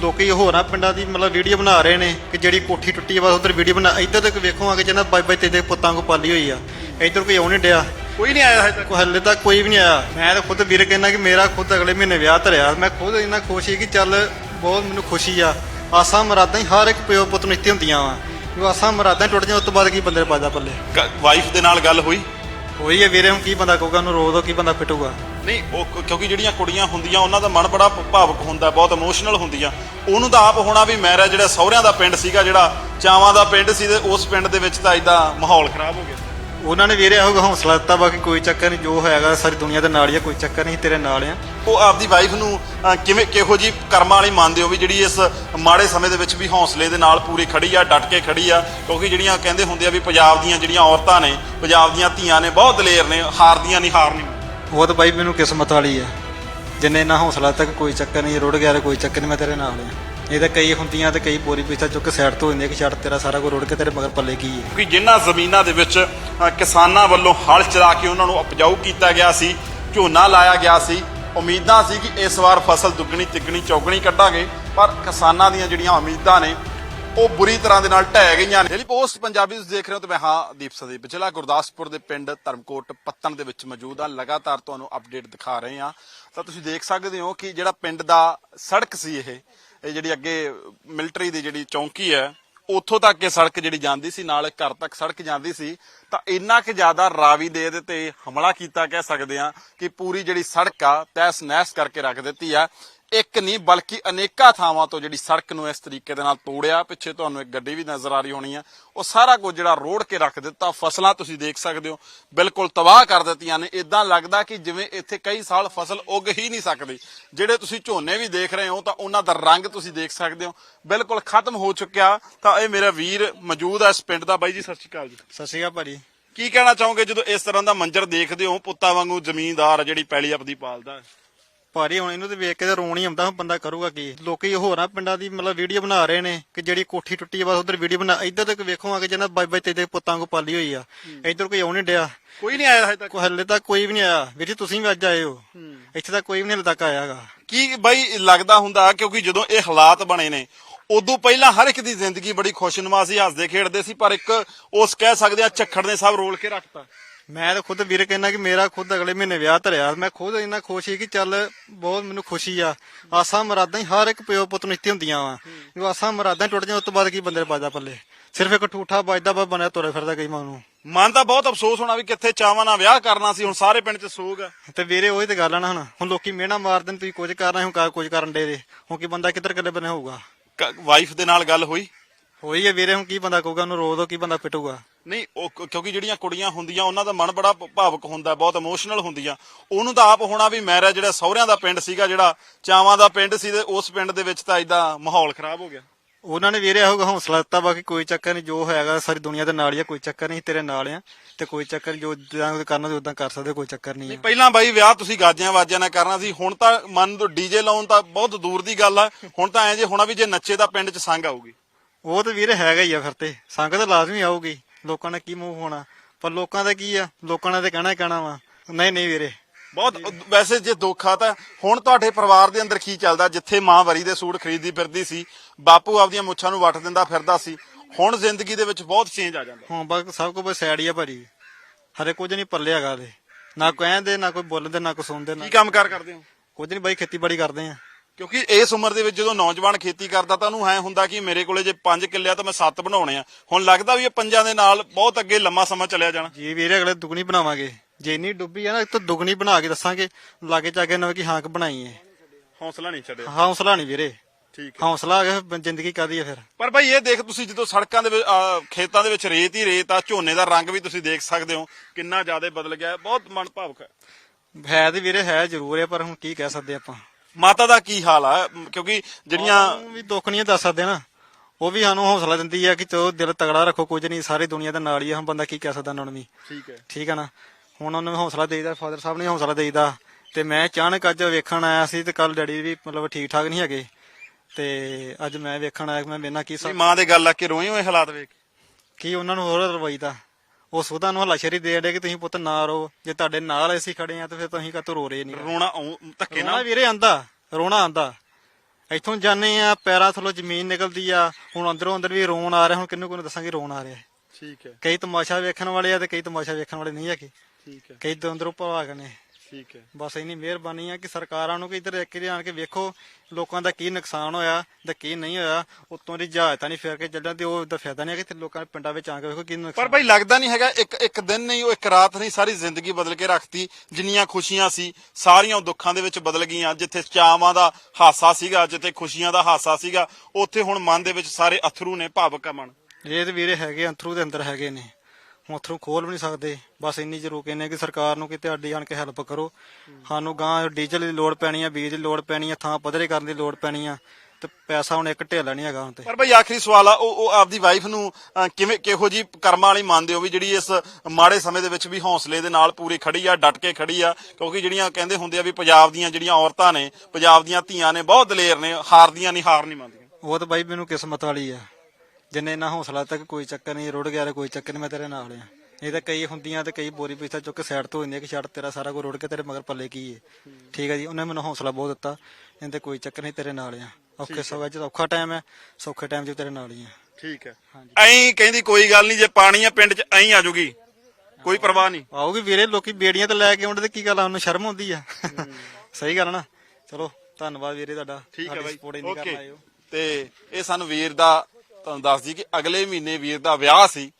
ਲੋਕੀ ਹੋਰਾਂ ਪਿੰਡਾਂ ਦੀ ਮਤਲਬ ਵੀਡੀਓ ਬਣਾ ਰਹੇ ਨੇ ਕਿ ਜਿਹੜੀ ਕੋਠੀ ਟੁੱਟੀ ਆ ਬਸ ਉਧਰ ਵੀਡੀਓ ਬਣਾ ਇੱਧਰ ਤੱਕ ਵੇਖੋ ਆ ਕਿ ਜਿਹਨਾਂ ਬਾਈ ਬਾਈ ਤੇਰੇ ਪੁੱਤਾਂ ਕੋ ਪਾਲੀ ਹੋਈ ਆ। ਇੱਧਰ ਕੋਈ ਆਉਣ ਨਹੀਂ ਡਿਆ। ਕੋਈ ਨਹੀਂ ਆਇਆ ਹਜੇ ਤੱਕ। ਕੋਈ ਹੱਲੇ ਤੱਕ ਕੋਈ ਵੀ ਨਹੀਂ ਆਇਆ। ਮੈਂ ਤਾਂ ਖੁਦ ਵੀਰ ਕਹਿੰਦਾ ਕਿ ਮੇਰਾ ਖੁਦ ਅਗਲੇ ਮਹੀਨੇ ਵਿਆਹ ਧਰਿਆ। ਮੈਂ ਖੁਦ ਇੰਨਾ ਖੁਸ਼ ਸੀ ਕਿ ਚੱਲ ਬਹੁਤ ਮੈਨੂੰ ਖੁਸ਼ੀ ਆ। ਆਸਾਂ ਮੁਰਾਦਾਂ ਹੀ ਹਰ ਇੱਕ ਪਿਓ ਪੁੱਤ ਨੂੰ ਇੱਥੇ ਹੁੰਦੀਆਂ ਵਾ। ਜੋ ਆਸਾਂ ਮੁਰਾਦਾਂ ਟੁੱਟ ਜਾਣ ਉਸ ਤੋਂ ਬਾਅਦ ਕੀ ਬੰਦੇ ਪਾਦਾ ਪੱਲੇ? ਵਾਈਫ ਦੇ ਨਾਲ ਗੱਲ ਹੋਈ? ਹੋਈ ਹੈ ਵੀਰੇ ਹੁਣ ਕੀ ਬੰਦਾ ਕਹੂਗਾ ਉਹਨੂੰ ਰੋ ਦੋ ਕੀ ਬੰਦਾ ਪਿਟੂਗਾ ਨਹੀਂ ਉਹ ਕਿਉਂਕਿ ਜਿਹੜੀਆਂ ਕੁੜੀਆਂ ਹੁੰਦੀਆਂ ਉਹਨਾਂ ਦਾ ਮਨ ਬੜਾ ਭਾਵੁਕ ਹੁੰਦਾ ਬਹੁਤ ਇਮੋਸ਼ਨਲ ਹੁੰਦੀਆਂ। ਉਹਨੂੰ ਤਾਂ ਆਪ ਹੋਣਾ ਵੀ ਮੇਰਾ ਜਿਹੜਾ ਸਹੁਰਿਆਂ ਦਾ ਪਿੰਡ ਸੀਗਾ ਜਿਹੜਾ ਚਾਵਾਂ ਦਾ ਪਿੰਡ ਸੀ ਤੇ ਉਸ ਪਿੰਡ ਦੇ ਵਿੱਚ ਤਾਂ ਇਦਾਂ ਮਾਹੌਲ ਖਰਾਬ ਹੋ ਗਿਆ। ਉਹਨਾਂ ਨੇ ਵੀਰੇ ਇਹੋ ਹੌਸਲਾ ਦਿੱਤਾ ਬਾਕੀ ਕੋਈ ਚੱਕਰ ਨਹੀਂ ਜੋ ਹੈਗਾ ਸਾਰੀ ਦੁਨੀਆ ਦੇ ਨਾਲ ਹੀ ਆ ਕੋਈ ਚੱਕਰ ਨਹੀਂ ਤੇਰੇ ਨਾਲ ਆ। ਉਹ ਆਪਦੀ ਵਾਈਫ ਨੂੰ ਅਹ, ਕਿਵੇਂ ਕਿਹੋ ਜੀ ਕਰਮਾਂ ਵਾਲੀ ਮੰਨਦੇ ਹੋ ਵੀ ਜਿਹੜੀ ਇਸ ਮਾੜੇ ਸਮੇਂ ਦੇ ਵਿੱਚ ਵੀ ਹੌਸਲੇ ਦੇ ਨਾਲ ਪੂਰੀ ਖੜੀ ਆ ਡਟ ਕੇ ਖੜੀ ਆ? ਕਿਉਂਕਿ ਜਿਹੜੀਆਂ ਕਹਿੰਦੇ ਹੁੰਦੇ ਆ ਵੀ ਪੰਜਾਬ ਦੀਆਂ ਜਿਹੜੀਆਂ ਔਰਤਾਂ ਨੇ ਪੰਜਾਬ ਦੀਆਂ ਧੀਆਂ ਨੇ ਬਹੁਤ ਦਲੇਰ ਨੇ ਹਾਰਦੀਆਂ ਨਹੀਂ ਹਾਰ ਨਹੀਂ। ਉਹ ਤਾਂ ਬਾਈ ਮੈਨੂੰ ਕਿਸਮਤ ਵਾਲੀ ਆ। ਜਿੰਨੇ ਨਾ ਹੌਸਲਾ ਤੱਕ ਕੋਈ ਚੱਕਰ ਨਹੀਂ ਰੁੜ ਗਿਆ ਤਾਂ ਕੋਈ ਚੱਕਰ ਨਹੀਂ ਮੈਂ ਤੇਰੇ ਨਾਲ ਆ ਇਹ ਤਾਂ ਕਈ ਹੁੰਦੀਆਂ ਤੇ ਕਈ ਪੂਰੀ ਪਿੱਛਾ ਚੁੱਕ ਸਾਈਡ ਤੋਂ ਹੁੰਦੀਆਂ ਕਿ ਛੱਡ ਤੇਰਾ ਸਾਰਾ ਕੁਝ ਰੁੜ ਕੇ ਤੇਰੇ ਮਗਰ ਪੱਲੇ ਕੀ ਹੈ। ਕਿਉਂਕਿ ਜਿਨ੍ਹਾਂ ਜ਼ਮੀਨਾਂ ਦੇ ਵਿੱਚ ਅ, ਕਿਸਾਨਾਂ ਵੱਲੋਂ ਹਲ ਚਲਾ ਕੇ ਉਹਨਾਂ ਨੂੰ ਉਪਜਾਊ ਕੀਤਾ ਗਿਆ ਸੀ ਝੋਨਾ ਲਾਇਆ ਗਿਆ ਸੀ ਉਮੀਦਾਂ ਸੀ ਕਿ ਇਸ ਵਾਰ ਫਸਲ ਦੁੱਗਣੀ ਤਿੱਗਣੀ ਚੌਗਣੀ ਕੱਢਾਂਗੇ ਪਰ ਕਿਸਾਨਾਂ ਦੀਆਂ ਜਿਹੜੀਆਂ ਉਮੀਦਾਂ ਨੇ ਉਹ ਬੁਰੀ ਤਰ੍ਹਾਂ ਦੇ ਨਾਲ ਢਹਿ ਗਈਆਂ ਨੇ। ਡੇਲੀ ਪੋਸਟ ਪੰਜਾਬੀ ਤੁਸੀਂ ਦੇਖ ਰਹੇ ਹੋ ਤੇ ਮੈਂ ਹਾਂ ਦੀਪ ਸੰਦੀਪ ਜ਼ਿਲ੍ਹਾ ਗੁਰਦਾਸਪੁਰ ਦੇ ਪਿੰਡ ਧਰਮਕੋਟ ਪੱਤਨ ਦੇ ਵਿੱਚ ਮੌਜੂਦ ਆ ਲਗਾਤਾਰ ਤੁਹਾਨੂੰ ਅਪਡੇਟ ਦਿਖਾ ਰਹੇ ਹਾਂ। ਤਾਂ ਤੁਸੀਂ ਦੇਖ ਸਕਦੇ ਹੋ ਕਿ ਜਿਹੜਾ ਪਿੰਡ ਦਾ ਸੜਕ ਸੀ ਇਹ ਇਹ ਜਿਹੜੀ ਅੱਗੇ ਮਿਲਟਰੀ ਦੀ ਜਿਹੜੀ ਚੌਂਕੀ ਹੈ, ਉੱਥੋਂ ਤੱਕ ਇਹ ਸੜਕ ਜਿਹੜੀ ਜਾਂਦੀ ਸੀ, ਨਾਲ ਘਰ ਤੱਕ ਸੜਕ ਜਾਂਦੀ ਸੀ, ਤਾਂ ਇੰਨਾ ਕਿ ਜ਼ਿਆਦਾ ਰਾਵੀ ਦੇ ਇਹਦੇ ਤੇ ਹਮਲਾ ਕੀਤਾ ਕਹਿ ਸਕਦੇ ਆ ਕਿ ਪੂਰੀ ਜਿਹੜੀ ਸੜਕ ਆ ਤੈਸ ਨਹਿਸ ਕਰਕੇ ਰੱਖ ਦਿੱਤੀ ਆ। ਇੱਕ ਨਹੀਂ ਬਲਕਿ ਅਨੇਕਾਂ ਥਾਵਾਂ ਤੋਂ ਜਿਹੜੀ ਸੜਕ ਨੂੰ ਇਸ ਤਰੀਕੇ ਦੇ ਨਾਲ ਤੋੜਿਆ ਪਿੱਛੇ ਤੁਹਾਨੂੰ ਇੱਕ ਗੱਡੀ ਵੀ ਨਜ਼ਰ ਆ ਰਹੀ ਹੋਣੀ ਆ। ਉਹ ਸਾਰਾ ਕੁਝ ਜਿਹੜਾ ਰੋੜ ਕੇ ਰੱਖ ਦਿੱਤਾ ਫਸਲਾਂ ਤੁਸੀਂ ਦੇਖ ਸਕਦੇ ਹੋ ਬਿਲਕੁਲ ਤਬਾਹ ਕਰ ਦਿੱਤੀਆਂ ਨੇ। ਇਦਾਂ ਲੱਗਦਾ ਕਿ ਜਿਵੇਂ ਇੱਥੇ ਕਈ ਸਾਲ ਫਸਲ ਉੱਗ ਹੀ ਨਹੀਂ ਸਕਦੀ। ਜਿਹੜੇ ਤੁਸੀਂ ਝੋਨੇ ਵੀ ਦੇਖ ਰਹੇ ਹੋ ਤਾਂ ਉਹਨਾਂ ਦਾ ਰੰਗ ਤੁਸੀਂ ਦੇਖ ਸਕਦੇ ਹੋ। ਬਿਲਕੁਲ ਖਤਮ ਹੋ ਚੁੱਕਿਆ। ਤਾਂ ਇਹ ਮੇਰਾ ਵੀਰ ਮੌਜੂਦ ਆ ਇਸ ਪਿੰਡ ਦਾ। ਬਾਈ ਜੀ ਸਤਿ ਸ਼੍ਰੀ ਅਕਾਲ ਜੀ। ਸਤਿ ਸ਼੍ਰੀ ਅਕਾਲ ਭਾਜੀ। ਕੀ ਕਹਿਣਾ ਚਾਹੋਗੇ ਜਦੋਂ ਇਸ ਤਰ੍ਹਾਂ ਦਾ ਮੰਜ਼ਰ ਦੇਖਦੇ ਹੋ ਪੁੱਤਾਂ ਵਾਂਗੂ ਜ਼ਮੀਨਦਾਰ ਜਿਹੜੀ ਪੈਲੀ ਆਪਦੀ ਪਾਲਦਾ ਹੈ? ਭਾਰੀ ਹੁਣ ਇਹਨੂੰ ਤੇ ਵੇਖ ਕੇ ਤਾਂ ਰੋਣ ਹੀ ਆਉਂਦਾ ਹੁਣ ਬੰਦਾ ਕਰੂਗਾ ਕੀ? ਲੋਕੀ ਹੋਰਾਂ ਪਿੰਡਾਂ ਦੀ ਮਤਲਬ ਵੀਡੀਓ ਬਣਾ ਰਹੇ ਨੇ ਕਿ ਜਿਹੜੀ ਕੋਠੀ ਟੁੱਟੀ ਆ ਬਸ ਉਧਰ ਵੀਡੀਓ ਬਣਾ ਇੱਧਰ ਤੱਕ ਵੇਖੋ ਆ ਕਿ ਜਿਹਨਾਂ ਬਾਈ ਬਾਈ ਤੇਰੇ ਪੁੱਤਾਂ ਕੋ ਪਾਲੀ ਹੋਈ ਆ। ਇੱਧਰ ਕੋਈ ਆਉਣ ਨਹੀਂ ਡਿਆ। ਕੋਈ ਨਹੀਂ ਆਇਆ ਹਜੇ ਤੱਕ। ਕੋਈ ਹੱਲੇ ਤੱਕ ਕੋਈ ਵੀ ਨਹੀਂ ਆਇਆ। ਵੀਰ ਜੀ ਤੁਸੀਂ ਵੀ ਅੱਜ ਆਏ ਹੋ। ਇੱਥੇ ਤੱਕ ਕੋਈ ਵੀ ਨਹੀਂ ਹੱਲੇ ਤੱਕ ਆਇਆਗਾ ਕੀ ਬਾਈ ਲੱਗਦਾ ਹੁੰਦਾ ਕਿਉਂਕਿ ਜਦੋਂ ਇਹ ਹਾਲਾਤ ਬਣੇ ਨੇ ਉਦੋਂ ਪਹਿਲਾਂ ਹਰ ਇੱਕ ਦੀ ਜ਼ਿੰਦਗੀ ਬੜੀ ਖੁਸ਼ਨੁਮਾ ਸੀ ਹੱਸਦੇ ਖੇਡਦੇ ਸੀ ਪਰ ਇੱਕ ਉਸ ਕਹਿ ਸਕਦੇ ਆ ਝੱਖੜ ਨੇ ਸਭ ਰੋਲ ਕੇ ਰੱਖਤਾ। ਮੈਂ ਤਾਂ ਖੁਦ ਵੀਰ ਕਹਿੰਦਾ ਕਿ ਮੇਰਾ ਖੁਦ ਅਗਲੇ ਮਹੀਨੇ ਵਿਆਹ ਧਰਿਆ। ਮੈਂ ਖੁਦ ਇੰਨਾ ਖੁਸ਼ ਸੀ ਕਿ ਚੱਲ ਬਹੁਤ ਮੈਨੂੰ ਖੁਸ਼ੀ ਆ। ਆਸਾਂ ਮੁਰਾਦਾਂ ਹੀ ਹਰ ਇੱਕ ਪਿਓ ਪੁੱਤ ਨੂੰ ਇੱਥੇ ਹੁੰਦੀਆਂ ਵਾ। ਜੋ ਆਸਾਂ ਮੁਰਾਦਾਂ ਟੁੱਟ ਜਾਣ ਉਸ ਤੋਂ ਬਾਅਦ ਕੀ ਬੰਦੇ ਬਾਜਾ ਪੱਲੇ? ਸਿਰਫ ਇੱਕ ਠੂਠਾ ਵੱਜਦਾ ਬਾ ਬਣਿਆ ਤੁਰੇ ਫਿਰਦਾ ਕਈ ਮਾਂ ਨੂੰ ਮਨ ਤਾਂ ਬਹੁਤ ਅਫਸੋਸ ਹੋਣਾ ਵੀ ਕਿੱਥੇ ਚਾਵਾਂ ਨਾਲ ਵਿਆਹ ਕਰਨਾ ਸੀ ਹੁਣ ਸਾਰੇ ਪਿੰਡ 'ਚ ਸੋਗ ਆ। ਤੇ ਵੀਰੇ ਉਹੀ ਤੇ ਗੱਲ ਆ ਨਾ ਹੁਣ। ਹੁਣ ਲੋਕੀ ਮਿਹਣਾ ਮਾਰਦੇ ਨੇ ਤੁਸੀਂ ਕੁਝ ਕਰ ਰਹੇ ਹੋ ਕਾ ਕੁਝ ਕਰਨ ਦੇ ਦੇ ਹੁਣ ਕੀ ਬੰਦਾ ਕਿੱਧਰ ਕਿੱਲੇ ਬਨੇ ਹੋਊਗਾ? ਵਾਈਫ ਦੇ ਨਾਲ ਗੱਲ ਹੋਈ? ਹੋਈ ਹੈ ਵੀਰੇ ਹੁਣ ਕੀ ਬੰਦਾ ਕਹੂਗਾ ਉਹਨੂੰ ਰੋ ਦੋ ਕੀ ਬੰਦਾ ਪਿਟੂਗਾ? ਨਹੀਂ ਉਹ ਕਿਉਂਕਿ ਜਿਹੜੀਆਂ ਕੁੜੀਆਂ ਹੁੰਦੀਆਂ ਉਹਨਾਂ ਦਾ ਮਨ ਬੜਾ ਭਾਵੁਕ ਹੁੰਦਾ ਬਹੁਤ ਇਮੋਸ਼ਨਲ ਹੁੰਦੀਆਂ। ਉਹਨੂੰ ਤਾਂ ਆਪ ਹੋਣਾ ਵੀ ਮੇਰਾ ਜਿਹੜਾ ਸਹੁਰਿਆਂ ਦਾ ਪਿੰਡ ਸੀਗਾ ਜਿਹੜਾ ਚਾਵਾਂ ਦਾ ਪਿੰਡ ਸੀ ਤੇ ਉਸ ਪਿੰਡ ਦੇ ਵਿੱਚ ਤਾਂ ਇਦਾਂ ਮਾਹੌਲ ਖਰਾਬ ਹੋ ਗਿਆ। ਉਹਨਾਂ ਨੇ ਵੀਰੇ ਇਹੋ ਹੌਸਲਾ ਦਿੱਤਾ ਬਾਕੀ ਕੋਈ ਚੱਕਰ ਨਹੀਂ ਜੋ ਹੈਗਾ ਸਾਰੀ ਦੁਨੀਆ ਦੇ ਨਾਲ ਹੀ ਆ ਕੋਈ ਚੱਕਰ ਨਹੀਂ ਤੇਰੇ ਨਾਲ ਆ ਤੇ ਕੋਈ ਚੱਕਰ ਜੋ ਜਿੱਦਾਂ ਕਰਨਾ ਤੇ ਉਦਾਂ ਕਰ ਸਕਦੇ ਕੋਈ ਚੱਕਰ ਨਹੀਂ ਪਹਿਲਾਂ ਬਾਈ ਵਿਆਹ ਤੁਸੀਂ ਗਾਜਿਆਂ ਵਾਜਿਆਂ ਨਾਲ ਕਰਨਾ ਸੀ ਹੁਣ ਤਾਂ ਮਨ ਤੋਂ ਡੀਜੇ ਲਾਉਣ ਤਾਂ ਬਹੁਤ ਦੂਰ ਦੀ ਗੱਲ ਆ ਹੁਣ ਤਾਂ ਐਂ ਜੇ ਹੋਣਾ ਵੀ ਜੇ ਨੱਚੇ ਤਾਂ ਪਿੰਡ 'ਚ ਸੰਗ ਆਊਗੀ। ਉਹ ਤੇ ਵੀਰੇ ਹੈਗਾ ਹੀ ਆ ਫਿਰ ਤੇ ਸੰਗ ਤਾਂ ਲਾਜ਼ਮੀ ਆਊਗੀ। ਲੋਕਾਂ ਨੇ ਕੀ ਮੂੰਹ ਹੋਣਾ? ਪਰ ਲੋਕਾਂ ਦਾ ਕੀ ਆ? ਲੋਕਾਂ ਨੇ ਤੇ ਕਹਿਣਾ ਹੀ ਕਹਿਣਾ ਵਾ। ਨਹੀਂ ਨਹੀਂ ਵੀਰੇ। ਬਹੁਤ ਵੈਸੇ ਜੇ ਦੁੱਖ ਆ ਤਾਂ ਹੁਣ ਤੁਹਾਡੇ ਪਰਿਵਾਰ ਦੇ ਅੰਦਰ ਕੀ ਚੱਲਦਾ? ਜਿੱਥੇ ਮਾਂ ਵਰੀ ਦੇ ਸੂਟ ਖਰੀਦਦੀ ਫਿਰਦੀ ਸੀ ਬਾਪੂ ਆਪਦੀਆਂ ਮੁੱਛਾਂ ਨੂੰ ਵੱਟ ਦਿੰਦਾ ਫਿਰਦਾ ਸੀ ਹੁਣ ਜ਼ਿੰਦਗੀ ਦੇ ਵਿੱਚ ਬਹੁਤ ਚੇਂਜ ਆ ਜਾਂਦਾ। ਹੁਣ ਬਸ ਸਭ ਕੁਝ ਸਾਈਡ ਹੀ ਆ ਭਾਜੀ। ਹਰੇ ਕੁਝ ਨਹੀਂ ਪੱਲੇ ਹੈਗਾ ਦੇ ਨਾ ਕਹਿੰਦੇ ਨਾ ਕੋਈ ਬੋਲਦੇ ਨਾ ਕੋਈ ਸੁਣਦੇ ਨਾ ਕੀ ਕੰਮਕਾਰ ਕਰਦੇ ਹੋ? ਕੁਝ ਨਹੀਂ ਬਾਈ ਖੇਤੀਬਾੜੀ ਕਰਦੇ ਆ। ਕਿਉਂਕਿ ਇਸ ਉਮਰ ਦੇ ਵਿੱਚ ਜਦੋਂ ਨੌਜਵਾਨ ਖੇਤੀ ਕਰਦਾ ਤਾਂ ਉਹਨੂੰ ਐ ਹੁੰਦਾ ਕਿ ਮੇਰੇ ਕੋਲੇ ਜੇ 5 ਕਿੱਲੇ ਆ ਤਾਂ ਮੈਂ 7 ਬਣਾਉਣੇ ਆ। ਹੁਣ ਲੱਗਦਾ ਵੀ ਇਹ ਪੰਜਾਂ ਦੇ ਨਾਲ ਬਹੁਤ ਅੱਗੇ ਲੰਮਾ ਸਮਾਂ ਚੱਲਿਆ ਜਾਣਾ। ਜੀ ਵੀਰੇ ਅਗਲੇ ਦੁਗਣੀ ਬਣਾਵਾਂਗੇ। ਜੇ ਇੰਨੀ ਡੁੱਬੀ ਆ ਨਾ ਤੋਂ ਦੁਗਣੀ ਬਣਾ ਕੇ ਦੱਸਾਂਗੇ ਲਾਗੇ ਚਾਗੇ ਨਾ ਕਿ ਹਾਂ ਕਿ ਬਣਾਈ ਹੈ। ਹੌਸਲਾ ਨਹੀਂ ਛੱਡਿਆ। ਹੌਸਲਾ ਨਹੀਂ ਵੀਰੇ। ਠੀਕ ਹੌਸਲਾ ਆ ਗਿਆ ਜ਼ਿੰਦਗੀ ਕਾਦੀ ਆ ਫਿਰ? ਪਰ ਭਾਈ ਇਹ ਦੇਖ ਤੁਸੀਂ ਜਦੋਂ ਸੜਕਾਂ ਦੇ ਵਿੱਚ ਅਹ, ਖੇਤਾਂ ਦੇ ਵਿੱਚ ਰੇਤ ਹੀ ਰੇਤ ਆ ਝੋਨੇ ਦਾ ਰੰਗ ਵੀ ਤੁਸੀਂ ਦੇਖ ਸਕਦੇ ਹੋ ਕਿੰਨਾ ਜ਼ਿਆਦਾ ਬਦਲ ਗਿਆ। ਹੈ। ਬਹੁਤ ਮਨ ਭਾਵਕ ਹੈ। ਹੈ ਤੇ ਵੀਰੇ ਹੈ ਜ਼ਰੂਰ ਹੈ ਪਰ ਹੁਣ ਕੀ ਕਹਿ ਸਕਦੇ ਆਪਾਂ? ਮਾਤਾ ਦਾ ਕੀ ਹਾਲ ਆ? ਕਿਉਂਕਿ ਜਿਹੜੀਆਂ ਉਹਨੂੰ ਵੀ ਦੁੱਖ ਨਹੀਂ ਦੱਸ ਸਕਦੇ ਨਾ। ਉਹ ਵੀ ਸਾਨੂੰ ਹੌਸਲਾ ਦਿੰਦੀ ਆ ਕਿ ਚਲੋ ਦਿਲ ਤਗੜਾ ਰੱਖੋ ਕੁਝ ਨਹੀਂ ਸਾਰੀ ਦੁਨੀਆ ਦੇ ਨਾਲ ਹੀ ਆ। ਹੁਣ ਬੰਦਾ ਕੀ ਕਹਿ ਸਕਦਾ ਉਹਨਾਂ ਨੂੰ ਵੀ? ਠੀਕ ਹੈ। ਠੀਕ ਆ ਨਾ? ਹੁਣ ਉਹਨਾਂ ਨੂੰ ਹੌਸਲਾ ਦੇਈਦਾ ਫਾਦਰ ਸਾਹਿਬ ਨੇ ਹੌਸਲਾ ਦੇਈਦਾ। ਤੇ ਮੈਂ ਅਚਾਨਕ ਅੱਜ ਵੇਖਣ ਆਇਆ ਸੀ ਤੇ ਕੱਲ ਡੈਡੀ ਵੀ ਮਤਲਬ ਠੀਕ ਠਾਕ ਨਹੀਂ ਹੈਗੇ। ਤੇ ਅੱਜ ਮੈਂ ਵੇਖਣ ਆਇਆ ਮੈਂ ਵੇਨਾ ਕੀ ਸਭ ਮਾਂ ਦੇ ਗੱਲ ਆ ਕੇ ਰੋਏ ਹੋਏ ਹਾਲਾਤ ਵੇਖ ਕੇ? ਕੀ ਉਹਨਾਂ ਨੂੰ ਹੋਰ ਰਵਾਈਦਾ ਉਹ ਸੁਦਾ ਨੂੰ ਹਲਾਸ਼ਰੀ ਦੇ ਡੇ ਕਿ ਤੁਸੀਂ ਪੁੱਤ ਨਾ ਰੋ ਜੇ ਤੁਹਾਡੇ ਨਾਲ ਅਸੀਂ ਖੜੇ ਆ ਤੇ ਫਿਰ ਤੁਸੀਂ ਕਾਹਤੋਂ ਰੋ ਰਹੇ ਨਹੀਂ? ਰੋਣਾ ਆਉਂ- ਧੱਕੇ ਰੋਣਾ ਨਾਲ। ਵੀਰੇ ਆਂਦਾ ਰੋਣਾ ਆਂਦਾ। ਇੱਥੋਂ ਜਾਂਦੇ ਆ ਪੈਰਾਂ ਥੱਲੋਂ ਜ਼ਮੀਨ ਨਿਕਲਦੀ ਆ ਹੁਣ ਅੰਦਰੋਂ ਅੰਦਰ ਵੀ ਰੋਣ ਆ ਰਿਹਾ ਹੁਣ ਕਿੰਨੂੰ ਕਿੰਨੂੰ ਦੱਸਾਂਗੇ ਰੋਣ ਆ ਰਿਹਾ ਠੀਕ ਹੈ। ਕਈ ਤਮਾਸ਼ਾ ਵੇਖਣ ਵਾਲੇ ਆ ਤੇ ਕਈ ਤਮਾਸ਼ਾ ਵੇਖਣ ਵਾਲੇ ਨਹੀਂ ਹੈਗੇ। ਠੀਕ ਹੈ। ਕਈ ਤਾਂ ਅੰਦਰੋਂ ਭਾਗ ਨੇ। ਠੀਕ ਹੈ। ਬਸ ਇੰਨੀ ਮਿਹਰਬਾਨੀ ਆ ਕਿ ਸਰਕਾਰਾਂ ਨੂੰ ਕਿ ਇੱਧਰ ਇੱਕ ਵਾਰੀ ਆਣ ਕੇ ਵੇਖੋ ਲੋਕਾਂ ਦਾ ਕੀ ਨੁਕਸਾਨ ਹੋਇਆ ਤੇ ਕੀ ਨਹੀਂ ਹੋਇਆ। ਉਤੋਂ ਦੀ ਜਹਾਜ਼ ਤਾਂ ਨਹੀਂ ਫਿਰ ਕੇ ਚੱਲਣ ਤੇ ਉਹ ਦਾ ਫਾਇਦਾ ਨਹੀਂ ਹੈ ਕਿ ਲੋਕਾਂ ਦੇ ਪਿੰਡਾਂ ਵਿੱਚ ਆ ਕੇ ਵੇਖੋ ਕੀ ਪਰ ਨੁਕਸਾਨ ਭਾਈ ਲੱਗਦਾ ਨਹੀਂ ਹੈਗਾ ਇੱਕ ਇੱਕ ਦਿਨ ਨਹੀਂ ਉਹ ਇੱਕ ਰਾਤ ਨਹੀਂ ਸਾਰੀ ਜ਼ਿੰਦਗੀ ਬਦਲ ਕੇ ਰੱਖਤੀ। ਜਿੰਨੀਆਂ ਖੁਸ਼ੀਆਂ ਸੀ ਸਾਰੀਆਂ ਉਹ ਦੁੱਖਾਂ ਦੇ ਵਿੱਚ ਬਦਲ ਗਈਆਂ। ਜਿੱਥੇ ਚਾਵਾਂ ਦਾ ਹਾਸਾ ਸੀਗਾ ਜਿੱਥੇ ਖੁਸ਼ੀਆਂ ਦਾ ਹਾਸਾ ਸੀਗਾ ਉੱਥੇ ਹੁਣ ਮਨ ਦੇ ਵਿੱਚ ਸਾਰੇ ਅਥਰੂ ਨੇ ਭਾਵਕ ਆ ਮਨ ਇਹ ਤੇ ਵੀਰੇ ਹੈਗੇ ਅੰਥਰੂ ਦੇ ਅੰਦਰ ਹੈਗੇ ਨੇ। ਹੁਣ ਅੰਥਰੂ ਖੋਲ ਵੀ ਨਹੀਂ ਸਕਦੇ। ਬਸ ਇੰਨੀ ਜ਼ਰੂਰ ਕਹਿੰਦੇ ਕਿ ਸਰਕਾਰ ਨੂੰ ਕਿਤੇ ਸਾਡੀ ਆਣ ਕੇ ਹੈਲਪ ਕਰੋ। ਸਾਨੂੰ ਗਾਂ ਡੀਜ਼ਲ ਦੀ ਲੋੜ ਪੈਣੀ ਆ ਬੀਜ ਦੀ ਲੋੜ ਪੈਣੀ ਆ ਥਾਂ ਪੱਧਰੇ ਕਰਨ ਦੀ ਲੋੜ ਪੈਣੀ ਆ ਤੇ ਪੈਸਾ ਹੁਣ ਇੱਕ ਢੇਲਾ ਨਹੀਂ ਹੈਗਾ ਹੁਣ ਤੇ। ਪਰ ਭਾਈ ਆਖਰੀ ਸਵਾਲ ਆ ਉਹ ਉਹ ਆਪਦੀ ਵਾਈਫ ਨੂੰ ਕਿਵੇਂ ਕਿਹੋ ਜੀ ਕਰਮਾਂ ਵਾਲੀ ਮੰਨਦੇ ਹੋ ਵੀ ਜਿਹੜੀ ਇਸ ਮਾੜੇ ਸਮੇਂ ਦੇ ਵਿੱਚ ਵੀ ਹੌਸਲੇ ਦੇ ਨਾਲ ਪੂਰੀ ਖੜੀ ਆ ਡਟ ਕੇ ਖੜੀ ਆ? ਕਿਉਂਕਿ ਜਿਹੜੀਆਂ ਕਹਿੰਦੇ ਹੁੰਦੇ ਆ ਵੀ ਪੰਜਾਬ ਦੀਆਂ ਜਿਹੜੀਆਂ ਔਰਤਾਂ ਨੇ ਪੰਜਾਬ ਦੀਆਂ ਧੀਆਂ ਨੇ ਬਹੁਤ ਦਲੇਰ ਨੇ ਹਾਰਦੀਆਂ ਨਹੀਂ ਹਾਰ ਨਹੀਂ ਮੰਨਦੀਆਂ। ਉਹ ਤਾਂ ਬਾਈ ਮੈਨੂੰ ਕਿਸਮਤ ਵਾਲੀ ਆ। ਜਿੰਨੇ ਨਾ ਹੌਸਲਾ ਤੱਕ ਕੋਈ ਚੱਕਰ ਨਹੀਂ ਰੁੜ ਗਿਆ ਕੋਈ ਚੱਕਰ ਨਹੀਂ ਮੈਂ ਤੇਰੇ ਨਾਲ ਆ। ਇਹ ਤਾਂ ਕਈ ਹੁੰਦੀਆਂ ਤੇ ਕਈ ਬੋਰੀ ਪਿੱਛਾ ਚੁੱਕ ਕੇ ਸਾਈਡ ਤੋਂ ਹੁੰਦੀਆਂ ਕਿ ਛੱਡ ਤੇਰਾ ਸਾਰਾ ਕੁਝ ਰੁੜ ਕੇ ਤੇਰੇ ਮਗਰ ਪੱਲੇ ਕੀ ਏ? ਠੀਕ ਹੈ ਜੀ ਉਹਨੇ ਮੈਨੂੰ ਹੌਸਲਾ ਬਹੁਤ ਦਿੱਤਾ। ਇਹਦੇ ਕੋਈ ਚੱਕਰ ਨਹੀਂ ਤੇਰੇ ਨਾਲ ਆ। ਔਖੇ ਸਭ ਚ ਔਖਾ ਟਾਈਮ ਹੈ ਸੌਖੇ ਟਾਈਮ 'ਚ ਤੇਰੇ ਨਾਲ ਹੀ ਆ। ਠੀਕ ਹੈ। ਐਂ ਕਹਿੰਦੀ ਕੋਈ ਗੱਲ ਨਹੀਂ ਜੇ ਪਾਣੀ ਆ ਪਿੰਡ 'ਚ ਐਂ ਆ ਜੂਗੀ ਕੋਈ ਪਰਵਾਹ ਨਹੀਂ। ਆਉਗੀ ਵੀਰੇ ਲੋਕੀ ਬੇੜੀਆਂ ਤੇ ਲੈ ਕੇ ਆਉਂਦੇ ਤੇ ਕੀ ਗੱਲ ਆ ਉਹਨੂੰ ਸ਼ਰਮ ਆਉਂਦੀ ਆ। ਸਹੀ ਗੱਲ ਨਾ। ਚਲੋ ਧੰਨਵਾਦ ਵੀਰੇ ਤੁਹਾਡਾ। ਠੀਕ ਹੈ ਬਾਈ। support ਇੰਨੀ ਕਰਨ ਓਕੇ ਹੋ। ਤੇ ਇਹ ਸਾਨੂੰ ਵੀਰ ਦਾ ਤੁਹਾਨੂੰ ਦੱਸ ਦਈ ਕਿ ਅਗਲੇ ਮਹੀਨੇ ਵੀਰ ਦਾ ਵਿਆਹ ਸੀ,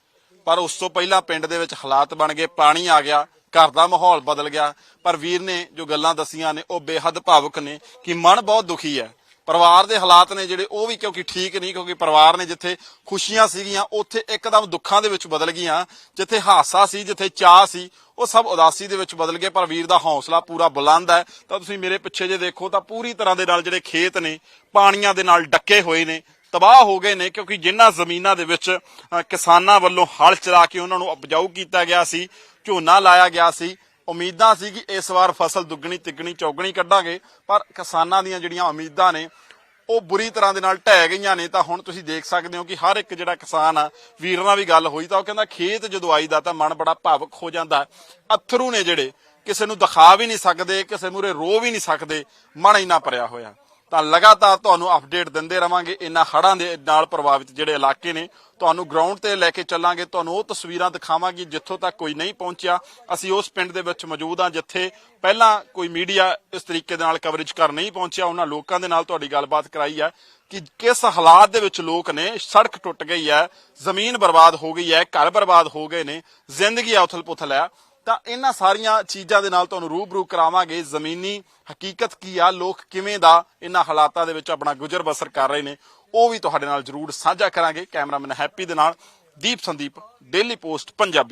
ਪਰ ਉਸ ਤੋਂ ਪਹਿਲਾਂ ਪਿੰਡ ਦੇ ਵਿੱਚ ਹਾਲਾਤ ਬਣ ਗਏ, ਪਾਣੀ ਆ ਗਿਆ, ਘਰ ਦਾ ਮਾਹੌਲ ਬਦਲ ਗਿਆ। ਪਰ ਵੀਰ ਨੇ ਜੋ ਗੱਲਾਂ ਦਸੀਆਂ ਨੇ, ਉਹ ਬੇਹੱਦ ਭਾਵੁਕ ਨੇ ਕਿ ਮਨ ਬਹੁਤ ਦੁਖੀ ਹੈ। ਪਰਿਵਾਰ ਦੇ ਹਾਲਾਤ ਨੇ ਜਿਹੜੇ, ਉਹ ਵੀ ਕਿਉਂਕਿ ਠੀਕ ਨਹੀਂ, ਕਿਉਂਕਿ ਪਰਿਵਾਰ ਨੇ ਜਿੱਥੇ ਖੁਸ਼ੀਆਂ ਸੀਗੀਆਂ, ਉੱਥੇ ਇੱਕਦਮ ਦੁੱਖਾਂ ਦੇ ਵਿੱਚ ਬਦਲ ਗਈਆਂ। ਜਿੱਥੇ ਹਾਸਾ ਸੀ, ਜਿੱਥੇ ਚਾਹ ਸੀ, ਉਹ ਸਭ ਉਦਾਸੀ ਦੇ ਵਿੱਚ ਬਦਲ ਗਏ, ਪਰ ਵੀਰ ਦਾ ਹੌਸਲਾ ਪੂਰਾ ਬੁਲੰਦ ਹੈ। ਤਾਂ ਤੁਸੀਂ ਮੇਰੇ ਪਿੱਛੇ ਜੇ ਦੇਖੋ, ਤਾਂ ਪੂਰੀ ਤਰ੍ਹਾਂ ਦੇ ਨਾਲ ਜਿਹੜੇ ਖੇਤ ਨੇ, ਪਾਣੀਆਂ ਦੇ ਨਾਲ ਡੱਕੇ ਹੋਏ ਨੇ ਤਬਾਹ ਹੋ ਗਏ ਨੇ ਕਿਉਂਕਿ ਜਿਨ੍ਹਾਂ ਜ਼ਮੀਨਾਂ ਦੇ ਵਿੱਚ ਕਿਸਾਨਾਂ ਵੱਲੋਂ ਹਲ ਚਲਾ ਕੇ ਉਹਨਾਂ ਨੂੰ ਉਪਜਾਊ ਕੀਤਾ ਗਿਆ ਸੀ, ਝੋਨਾ ਲਾਇਆ ਗਿਆ ਸੀ, ਉਮੀਦਾਂ ਸੀ ਕਿ ਇਸ ਵਾਰ ਫਸਲ ਦੁੱਗਣੀ, ਤਿੱਗਣੀ, ਚੌਗਣੀ ਕੱਢਾਂਗੇ, ਪਰ ਕਿਸਾਨਾਂ ਦੀਆਂ ਜਿਹੜੀਆਂ ਉਮੀਦਾਂ ਨੇ, ਉਹ ਬੁਰੀ ਤਰ੍ਹਾਂ ਦੇ ਨਾਲ ਢਹਿ ਗਈਆਂ ਨੇ, ਤਾਂ ਹੁਣ ਤੁਸੀਂ ਦੇਖ ਸਕਦੇ ਹੋ ਕਿ ਹਰ ਇੱਕ ਜਿਹੜਾ ਕਿਸਾਨ ਆ, ਵੀਰ ਨਾਲ ਵੀ ਗੱਲ ਹੋਈ ਤਾਂ ਉਹ ਕਹਿੰਦਾ ਖੇਤ ਜਦੋਂ ਆਈਦਾ ਤਾਂ ਮਨ ਬੜਾ ਭਾਵਕ ਹੋ ਜਾਂਦਾ। ਅਥਰੂ ਨੇ ਜਿਹੜੇ, ਕਿਸੇ ਨੂੰ ਦਿਖਾ ਵੀ ਨਹੀਂ ਸਕਦੇ, ਕਿਸੇ ਮੂਰੇ ਰੋ ਵੀ ਨਹੀਂ ਸਕਦੇ, ਮਨ ਇੰਨਾ ਭਰਿਆ ਹੋਇਆ। ਤਾਂ ਲਗਾਤਾਰ ਤੁਹਾਨੂੰ ਅਪਡੇਟ ਦਿੰਦੇ ਰਵਾਂਗੇ। ਇਹਨਾਂ ਹੜ੍ਹਾਂ ਦੇ ਨਾਲ ਪ੍ਰਭਾਵਿਤ ਜਿਹੜੇ ਇਲਾਕੇ ਨੇ, ਤੁਹਾਨੂੰ ਗਰਾਊਂਡ ਤੇ ਲੈ ਕੇ ਚੱਲਾਂਗੇ। ਤੁਹਾਨੂੰ ਉਹ ਤਸਵੀਰਾਂ ਦਿਖਾਵਾਂਗੇ ਜਿੱਥੋਂ ਤੱਕ ਕੋਈ ਨਹੀਂ ਪਹੁੰਚਿਆ। ਅਸੀਂ ਉਸ ਪਿੰਡ ਦੇ ਵਿੱਚ ਮੌਜੂਦ ਹਾਂ ਜਿੱਥੇ ਪਹਿਲਾਂ ਕੋਈ ਮੀਡੀਆ ਇਸ ਤਰੀਕੇ ਦੇ ਨਾਲ ਕਵਰੇਜ ਕਰ ਨਹੀਂ ਪਹੁੰਚਿਆ। ਉਹਨਾਂ ਲੋਕਾਂ ਦੇ ਨਾਲ ਤੁਹਾਡੀ ਗੱਲਬਾਤ ਕਰਾਈ ਹੈ ਕਿ ਕਿਸ ਹਾਲਾਤ ਦੇ ਵਿੱਚ ਲੋਕ ਨੇ, ਸੜਕ ਟੁੱਟ ਗਈ ਹੈ, ਜ਼ਮੀਨ ਬਰਬਾਦ ਹੋ ਗਈ ਹੈ, ਘਰ ਬਰਬਾਦ ਹੋ ਗਏ ਨੇ, ਜ਼ਿੰਦਗੀ ਉਥਲ ਪੁਥਲ ਹੈ। ਤਾਂ ਇਹਨਾਂ ਸਾਰੀਆਂ ਚੀਜ਼ਾਂ ਦੇ ਨਾਲ ਤੁਹਾਨੂੰ ਰੂਬਰੂ ਕਰਾਵਾਂਗੇ। ਜ਼ਮੀਨੀ ਹਕੀਕਤ ਕੀ ਆ? ਲੋਕ ਕਿਵੇਂ ਦਾ ਇਹਨਾਂ ਹਾਲਾਤਾਂ ਦੇ ਵਿੱਚ ਆਪਣਾ ਗੁਜ਼ਰ ਬਸਰ ਕਰ ਰਹੇ ਨੇ, ਉਹ ਵੀ ਤੁਹਾਡੇ ਨਾਲ ਜਰੂਰ ਸਾਂਝਾ ਕਰਾਂਗੇ। ਕੈਮਰਾਮੈਨ ਹੈਪੀ ਦੇ ਨਾਲ ਦੀਪ ਸੰਦੀਪ, ਡੇਲੀ ਪੋਸਟ ਪੰਜਾਬੀ।